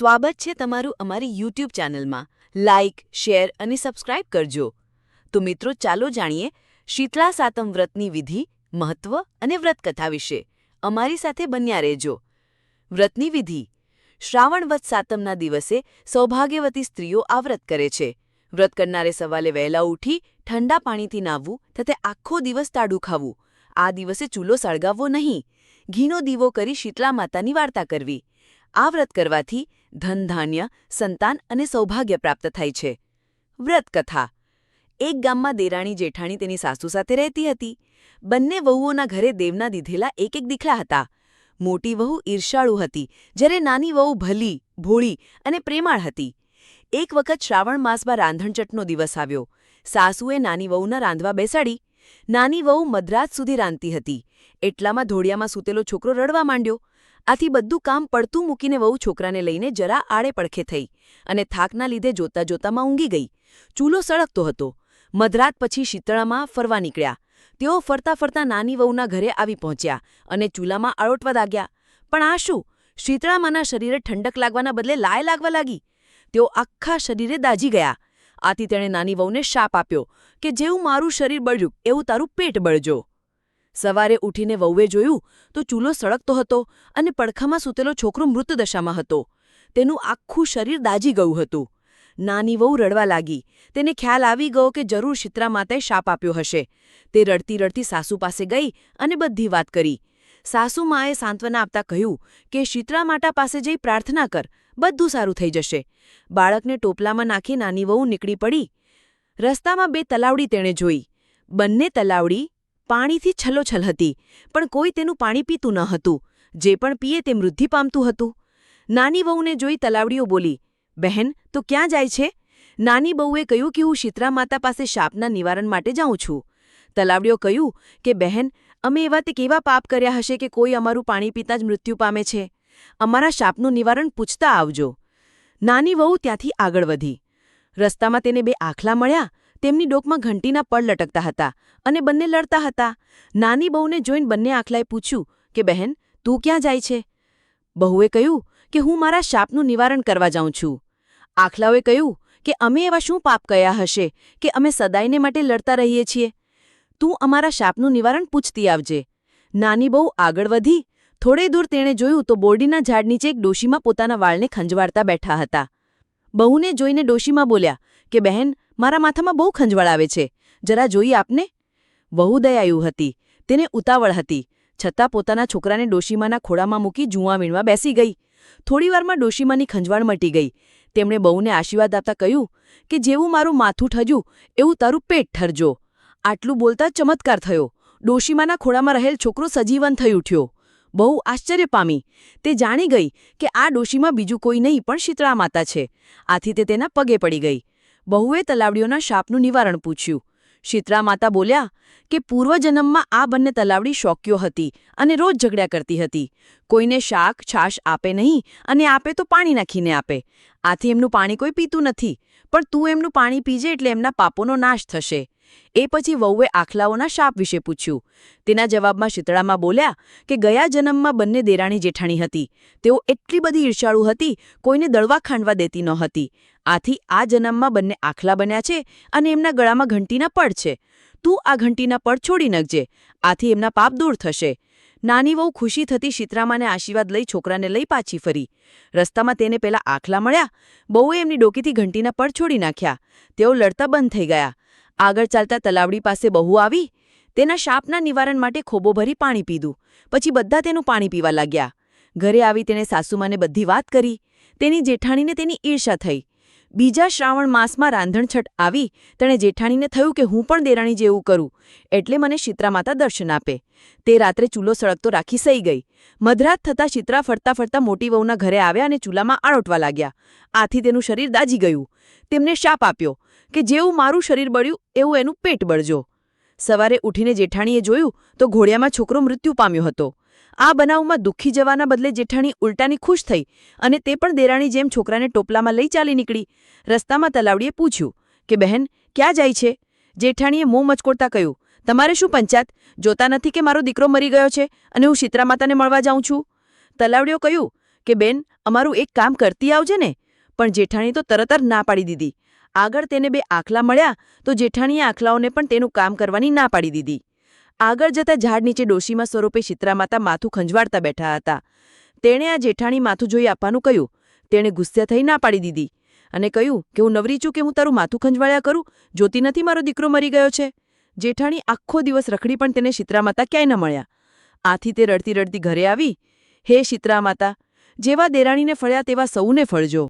સ્વાગત છે તમારું અમારી યુટ્યુબ ચેનલમાં. લાઇક શેર અને સબસ્ક્રાઇબ કરજો. તો મિત્રો, ચાલો જાણીએ શીતળા સાતમ વ્રતની વિધિ, મહત્વ અને વ્રતકથા વિશે. અમારી સાથે બન્યા રહેજો. વ્રતની વિધિ. શ્રાવણ વત સાતમના દિવસે સૌભાગ્યવતી સ્ત્રીઓ આ વ્રત કરે છે. વ્રત કરનારે સવાલે વહેલા ઉઠી ઠંડા પાણીથી નાહવું તથા આખો દિવસ તાડું ખાવું. આ દિવસે ચૂલો સળગાવવો નહીં. ઘીનો દીવો કરી શીતળા માતાની વાર્તા કરવી. આ વ્રત કરવાથી ધન ધાન્ય સંતાન અને સૌભાગ્ય પ્રાપ્ત થાય છે. વ્રતકથા. એક ગામમાં દેરાણી જેઠાણી તેની સાસુ સાથે રહેતી હતી. બંને વહુઓના ઘરે દેવના દીધેલા એક એક દીકરા હતા. મોટી વહુ ઈર્ષાળુ હતી, જ્યારે નાની વહુ ભલી, ભોળી અને પ્રેમાળ હતી. એક વખત શ્રાવણ માસમાં રાંધણચટનો દિવસ આવ્યો. સાસુએ નાની વહુના રાંધવા બેસાડી. નાની વહુ મધરાત સુધી રાંધતી હતી. એટલામાં ધોળિયામાં સૂતેલો છોકરો રડવા માંડ્યો. આથી બધું કામ પડતું મૂકીને વહુ છોકરાને લઈને જરા આડે પડખે થઈ અને થાકના લીધે જોતા જોતામાં ઊંઘી ગઈ. ચૂલો સળગતો હતો. મધરાત પછી શીતળામાં ફરવા નીકળ્યા. તેઓ ફરતા ફરતા નાની વહુના ઘરે આવી પહોંચ્યા અને ચૂલામાં આળોટવા લાગ્યા. પણ આ શું? શીતળામાના શરીરે ઠંડક લાગવાના બદલે લાય લાગવા લાગી? તેઓ આખા શરીરે દાજી ગયા. આથી તેણે નાની વહુને શાપ આપ્યો કે, જેવું મારું શરીર બળ્યું, એવું તારું પેટ બળજો. સવારે ઉઠીને વહુએ જોયું તો ચૂલો સળગતો હતો અને પડખામાં સૂતેલો છોકરો મૃતદશામાં હતો. તેનું આખું શરીર દાજી ગયું હતું. નાની વહુ રડવા લાગી. તેને ખ્યાલ આવી ગયો કે જરૂર શિત્રા માતાએ શાપ આપ્યો હશે. તે રડતી રડતી સાસુ પાસે ગઈ અને બધી વાત કરી. સાસુ માએ સાંત્વના આપતા કહ્યું કે શિત્રા માતા પાસે જઈ પ્રાર્થના કર, બધું સારું થઈ જશે. બાળકને ટોપલામાં નાખી નાની વહુ નીકળી પડી. રસ્તામાં બે તલાવડી તેણે જોઈ. બંને તલાવડી પાણીથી છલોછલ હતી, પણ કોઈ તેનું પાણી પીતું ન હતું, જે પણ પીએ તે મૃદ્ધિ પામતું હતું. નાની વહુને જોઈ તલાવડીઓ બોલી, બહેન, તો ક્યાં જાય છે? નાની બહુએ કહ્યું કે હું શીતળા માતા પાસે શાપના નિવારણ માટે જાઉં છું. તલાવડીઓ કહ્યું કે, બહેન, અમે એવા તે કેવા પાપ કર્યા હશે કે કોઈ અમારું પાણી પીતા જ મૃત્યુ પામે છે? અમારા શાપનું નિવારણ પૂછતા આવજો. નાની વહુ ત્યાંથી આગળ વધી. રસ્તામાં તેને બે આખલા મળ્યા તેમની ડોકમાં ઘંટીના પડ લટકતા હતા અને બંને લડતા હતા. નાની બહુને જોઈને બંને આખલાએ પૂછ્યું કે, બહેન, તું ક્યાં જાય છે? બહુએ કહ્યું કે, હું મારા શાપનું નિવારણ કરવા જાઉં છું. આખલાઓએ કહ્યું કે, અમે એવા શું પાપ કયા હશે કે અમે સદાયને માટે લડતા રહીએ છીએ? તું અમારા શાપનું નિવારણ પૂછતી આવજે. નાની બહુ આગળ વધી, થોડે દૂર તેણે જોયું તો બોરડીના ઝાડ નીચે એક ડોશીમાં પોતાના વાળને ખંજવાળતા બેઠા હતા. બહુને જોઈને ડોશીમાં બોલ્યા કે, બહેન મારા માથામાં બહુ ખંજવાળ આવે છે. જરા જોઈ આપને? વહુ દયાયુ હતી. તેને ઉતાવળ હતી. છતાં પોતાના છોકરાને ડોશીમાના ખોળામાં મૂકી જુવા વીણવા બેસી ગઈ. થોડીવારમાં ડોશીમાની ખંજવાળ મટી ગઈ. તેમણે બહુને આશીર્વાદ આપતા કહ્યું કે જેવું મારું માથું ઠજ્યું, એવું તારું પેટ ઠરજો. આટલું બોલતા ચમત્કાર થયો. ડોશીમાના ખોળામાં રહેલ છોકરો સજીવન થઈ ઉઠ્યો. બહુ આશ્ચર્ય પામી. તે જાણી ગઈ કે આ ડોશીમાં બીજું કોઈ નહીં પણ શીતળા માતા છે. આથી તે તેના પગે પડી ગઈ. બહુએ તલાવડીઓના શાપનું નિવારણ પૂછ્યું. શીતળા માતા બોલ્યા કે પૂર્વજન્મમાં આ બંને તલાવડી શોક્યો હતી અને રોજ ઝઘડ્યા કરતી હતી. કોઈને શાક, છાશ આપે નહીં અને આપે તો પાણી નાખીને આપે. આથી એમનું પાણી કોઈ પીતું નથી, પણ તું એમનું પાણી પીજે એટલે એમના પાપોનો નાશ થશે. એ પછી વહુએ આખલાઓના શાપ વિશે પૂછ્યું. તેના જવાબમાં શીતળામાં બોલ્યા કે ગયા જન્મમાં બંને દેરાણી જેઠાણી હતી. તેઓ એટલી બધી ઈર્ષાળુ હતી, કોઈને દળવા ખાંડવા દેતી નહોતી આથી આ જન્મમાં બંને આખલા બન્યા છે અને એમના ગળામાં ઘંટીના પડ છે. તું આ ઘંટીના પડ છોડી નાખજે. આથી એમના પાપ દૂર થશે. નાની વહુ ખુશી થતી શીતરામાને આશીર્વાદ લઈ છોકરાને લઈ પાછી ફરી. રસ્તામાં તેને પેલા આખલા મળ્યા. બહુએ એમની ડોકીથી ઘંટીના પડ છોડી નાખ્યા. તેઓ લડતા બંધ થઈ ગયા. આગળ ચાલતા તલાવડી પાસે બહુ આવી. તેના શાપના નિવારણ માટે ખોબો ભરી પાણી પીધું. પછી બધા તેનું પાણી પીવા લાગ્યા. ઘરે આવી તેણે સાસુમાને બધી વાત કરી. તેની જેઠાણીને તેની ઈર્ષા થઈ. બીજા શ્રાવણ માસમાં રાંધણછટ આવી, તેણે જેઠાણીને થયું કે હું પણ દેરાણી જેવું કરું, એટલે મને શીતરા માતા દર્શન આપે. તે રાત્રે ચૂલો સળગતો રાખી સઈ ગઈ. મધરાત થતાં શીતરા ફરતા ફરતા મોટી વહુના ઘરે આવ્યા અને ચૂલામાં આળોટવા લાગ્યા. આથી તેનું શરીર દાજી ગયું. તેમને શાપ આપ્યો કે જેવું મારું શરીર બળ્યું, એવું એનું પેટ બળજો. સવારે ઉઠીને જેઠાણીએ જોયું તો ઘોડિયામાં છોકરો મૃત્યુ પામ્યો હતો. આ બનાવમાં દુઃખી જવાના બદલે જેઠાણી ઉલટાની ખુશ થઈ અને તે પણ દેરાણી જેમ છોકરાને ટોપલામાં લઈ ચાલી નીકળી. રસ્તામાં તલાવડીએ પૂછ્યું કે, બહેન, ક્યાં જાય છે? જેઠાણીએ મોં મચકોડતા કહ્યું, તમારે શું પંચાયત? જોતા નથી કે મારો દીકરો મરી ગયો છે અને હું શીતરા માતાને મળવા જાઉં છું? તલાવડીઓ કહ્યું, કે બેન અમારું એક કામ કરતી આવજે ને. પણ જેઠાણી તો તરત જ ના પાડી દીધી. આગળ તેને બે આખલા મળ્યા તો જેઠાણીએ આખલાઓને પણ તેનું કામ કરવાની ના પાડી દીધી. આગળ જતા ઝાડ નીચે ડોશીમાં સ્વરૂપે શીતળામાતા માથું ખંજવાડતા બેઠા હતા. તેણે આ જેઠાણી માથું જોઈ આપવાનું કહ્યું. તેણે ગુસ્સે થઈ ના પાડી દીધી અને કહ્યું કે હું નવરી છું કે હું તારું માથું ખંજવાળ્યા કરું? જોતી નથી મારો દીકરો મરી ગયો છે? જેઠાણી આખો દિવસ રખડી પણ તેને શીતળામાતા ક્યાંય ન મળ્યા. આથી તે રડતી રડતી ઘરે આવી. હે શીતળામાતા જેવા દેરાણીને ફળ્યા તેવા સૌને ફળજો.